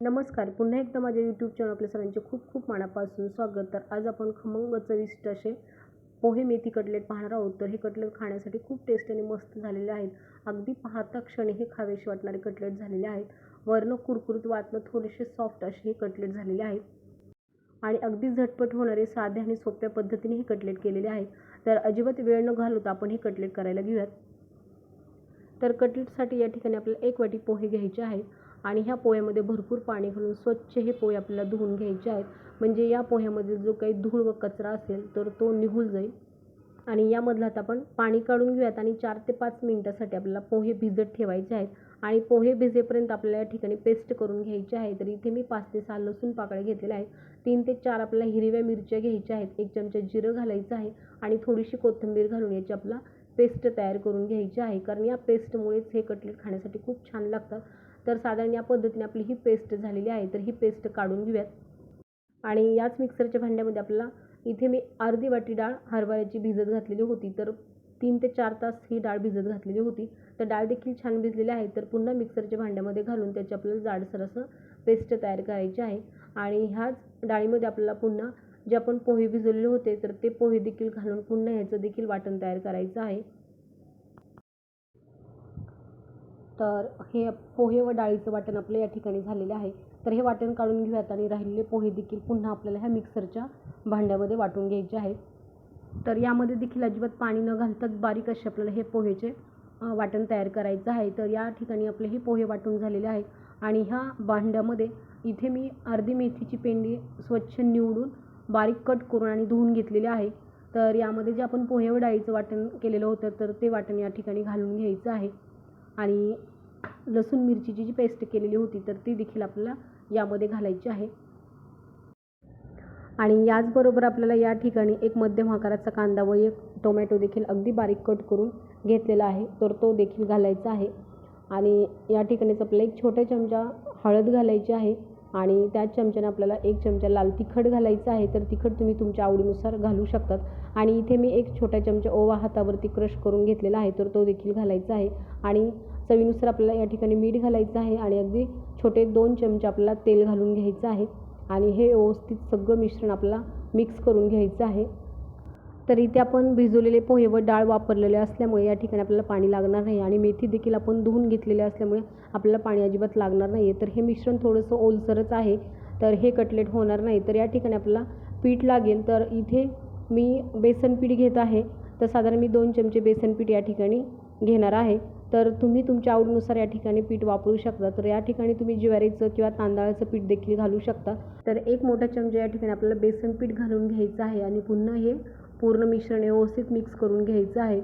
नमस्कार. पुन्हा एकदा माझ्या यूट्यूब चॅनल आपल्या सरांचे खूप खूप मनापासून स्वागत. तर आज आपण खमंग चविष्ट असे पोहे मेथी कटलेट पाहणार आहोत. तर हे कटलेट खाण्यासाठी खूप टेस्ट आणि मस्त झालेले आहेत. अगदी पाहता क्षणी हे खावेसे वाटणारे कटलेट झालेले आहेत. वर्ण कुरकुरीत वाटणं थोडेसे सॉफ्ट असे हे कटलेट झालेले आहेत. आणि अगदी झटपट होणारे साधे आणि सोप्या पद्धतीने हे कटलेट केलेले आहेत. तर अजिबात वेळ न घालवता आपण हे कटलेट करायला घेऊयात. तर कटलेटसाठी या ठिकाणी आपल्याला एक वाटी पोहे घ्यायचे आहेत. आणि ह्या पोह्यामध्ये भरपूर पाणी घालून स्वच्छ हे पोहे आपल्याला धुवून घ्यायचे आहेत. म्हणजे या पोह्यामध्ये जो काही धूळ व कचरा असेल तर तो निघून जाईल. आणि यामधलं आता आपण पाणी काढून घेऊयात आणि चार ते पाच मिनटासाठी आपल्याला पोहे भिजत ठेवायचे आहेत. आणि पोहे भिजेपर्यंत आपल्याला या ठिकाणी पेस्ट करून घ्यायची आहे तर इथे मी पाच ते सहा लसूण पाकळ्या घेतलेल्या आहेत. तीन ते चार आपल्याला हिरव्या मिरच्या घ्यायच्या आहेत. एक चमचा जिरं घालायचं आहे आणि थोडीशी कोथिंबीर घालून याची आपला पेस्ट तयार करून घ्यायची आहे. कारण या पेस्टमुळेच हे कटलेट खाण्यासाठी खूप छान लागतात तर साधारण या पद्धतीने आपली ही पेस्ट झालेली आहे तर ही पेस्ट काढून घेऊयात. आणि याच मिक्सरच्या भांड्यामध्ये आपल्याला इथे मी अर्धी वाटी डाळ हरभऱ्याची भिजत घातलेली होती तर तीन ते चार तास ही डाळ भिजत घातलेली होती. तर डाळ देखील छान भिजलेली आहे तर पुन्हा मिक्सरच्या भांड्यामध्ये घालून त्याची आपल्याला जाडसर असं पेस्ट तयार करायची आहे. आणि ह्याच डाळीमध्ये आपल्याला पुन्हा जे आपण पोहे भिजवलेले होते तर ते पोहे देखील घालून पुन्हा ह्याचं देखील वाटण तयार करायचं आहे. तर हे पोहे व डाळीचं वाटण आपलं या ठिकाणी झालेलं आहे. तर हे वाटण काढून घेऊयात आणि राहिलेले पोहे देखील पुन्हा आपल्याला ह्या मिक्सरच्या भांड्यामध्ये वाटून घ्यायचे आहेत. तर यामध्ये देखील अजिबात पाणी न घालताच बारीक असे आपल्याला हे पोहेचे वाटण तयार करायचं आहे. तर या ठिकाणी आपले हे पोहे वाटून झालेले आहेत आणि ह्या भांड्यामध्ये इथे मी अर्धी मेथीची पेंडी स्वच्छ निवडून बारीक कट करून आणि धुवून घेतलेले आहे. तर यामध्ये जे आपण पोहे व डाळीचं वाटण केलेलं होतं तर ते वाटण या ठिकाणी घालून घ्यायचं आहे. आणि लसूण मिरचीची जी पेस्ट केलेली होती तर ती देखील आपल्याला यामध्ये घालायची आहे. आणि याचबरोबर आपल्याला या ठिकाणी एक मध्यम आकाराचा कांदा व एक टोमॅटो देखील अगदी बारीक कट करून घेतलेला आहे तर तो देखील घालायचा आहे. आणि या ठिकाणीच आपल्याला एक छोटा चमचा हळद घालायची आहे. आणि त्याच चमच्याने आपल्याला एक चमचा लाल तिखट घालायचं आहे तर तिखट तुम्ही तुमच्या आवडीनुसार घालू शकतात. आणि इथे मी एक छोटा चमचा ओवा हातावरती क्रश करून घेतलेला आहे तर तो देखील घालायचा आहे. आणि चवीनुसार आपल्याला या ठिकाणी मीठ घालायचं आहे आणि अगदी छोटे दोन चमचे आपल्याला तेल घालून घ्यायचं आहे. आणि हे व्यवस्थित सगळं मिश्रण आपल्याला मिक्स करून घ्यायचं आहे. तर इथे आपण भिजवलेले पोहे व डाळ वापरलेले असल्यामुळे या ठिकाणी आपल्याला पाणी लागणार नाही आणि मेथी देखील आपण धुवून घेतलेले असल्यामुळे आपल्याला पाणी अजिबात लागणार नाही आहे तर हे मिश्रण थोडंसं ओलसरच आहे. तर हे कटलेट होणार नाही. तर या ठिकाणी आपल्याला पीठ लागेल. तर इथे मी बेसन पीठ घेत आहे. तर साधारण मी दोन चमचे बेसन पीठ या ठिकाणी घेणार आहे. तर तुम्ही तुमच्या आवडीनुसार या ठिकाणी पीठ वापरू शकता. तर या ठिकाणी तुम्ही ज्वारीचं किंवा तांदळाचं पीठ देखील घालू शकता. तर एक मोठा चमचा या ठिकाणी आपल्याला बेसन पीठ घालून घ्यायचं आहे आणि पुन्हा हे पूर्ण मिश्रण व्यवस्थित मिक्स करून घ्यायचं आहे.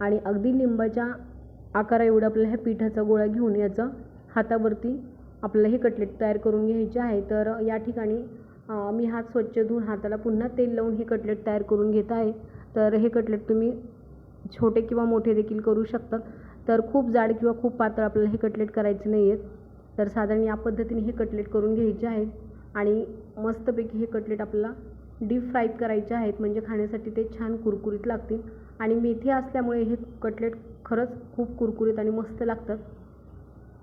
आणि अगदी लिंबाच्या आकारा एवढं आपल्याला ह्या पिठाचा गोळा घेऊन याचं हातावरती आपल्याला हे कटलेट तयार करून घ्यायचे आहे. तर या ठिकाणी मी हात स्वच्छ धुवून हाताला पुन्हा तेल लावून हे कटलेट तयार करून घेत आहे. तर हे कटलेट तुम्ही छोटे किंवा मोठे देखील करू शकतात तर खूप जाड किंवा खूप पातळ आपल्याला हे कटलेट करायचे नाही आहेत तर साधारण या पद्धतीने हे कटलेट करून घ्यायचे आहेत आणि मस्तपैकी हे कटलेट आपल्याला डीप फ्राय करायचे आहेत. म्हणजे खाण्यासाठी ते छान कुरकुरीत लागतील. आणि मेथी असल्यामुळे हे कटलेट खरंच खूप कुरकुरीत आणि मस्त लागतात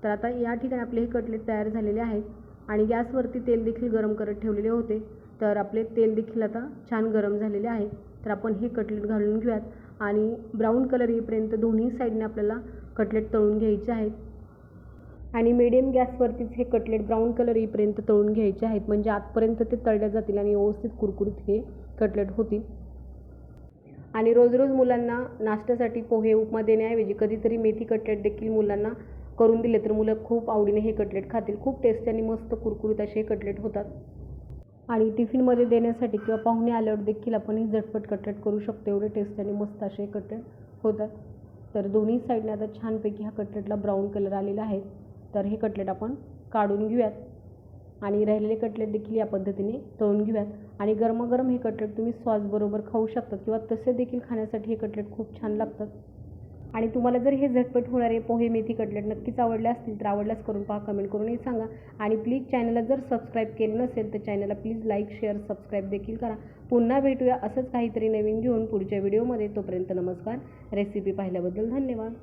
तर आता या ठिकाणी आपले हे कटलेट तयार झालेले आहेत. आणि गॅसवरती तेल देखील गरम करत ठेवलेले होते. तर आपले तेल देखील आता छान गरम झालेले आहे. तर आपण हे कटलेट घालून घेऊयात. आणि ब्राऊन कलर येईपर्यंत दोन्ही साईडने आपल्याला कटलेट तळून घ्यायचे आहेत. आणि मिडियम गॅसवरतीच हे कटलेट ब्राऊन कलर येईपर्यंत तळून घ्यायचे आहेत. म्हणजे आतपर्यंत ते तळल्या जातील आणि व्यवस्थित कुरकुरीत हे कटलेट होतील. आणि रोज रोज मुलांना नाश्त्यासाठी पोहे उपमा देण्याऐवजी कधीतरी मेथी कटलेट देखील मुलांना करून दिले तर मुलं खूप आवडीने हे कटलेट खातील. खूप टेस्टी आणि मस्त कुरकुरीत असे हे कटलेट होतात. आणि टिफिनमध्ये देण्यासाठी किंवा पाहुणे आल्यावर देखील आपण ही झटपट कटलेट करू शकतो. एवढे टेस्टी आणि मस्त असे कटलेट होतात. तर दोन्ही साईडने आता छानपैकी ह्या कटलेटला ब्राऊन कलर आलेला आहे. तर हे कटलेट आपण काढून घेऊयात. आणि राहिलेले कटलेट देखील या पद्धतीने तळून घेऊयात. आणि गरमागरम हे कटलेट तुम्ही सॉसबरोबर खाऊ शकता किंवा तसे देखील खाण्यासाठी हे कटलेट खूप छान लागतात. आणि तुम्हाला जर हे झटपट होणारे पोहे मेथी कटलेट नक्कीच आवडले असतील तर आवडल्यास करून पहा कमेंट करूनही सांगा. आणि प्लीज चॅनलला जर सबस्क्राईब केलं नसेल तर चॅनलला प्लीज लाईक शेअर सबस्क्राईब देखील करा. पुन्हा भेटूया असंच काहीतरी नवीन घेऊन पुढच्या व्हिडिओमध्ये. तोपर्यंत नमस्कार. रेसिपी पाहिल्याबद्दल धन्यवाद.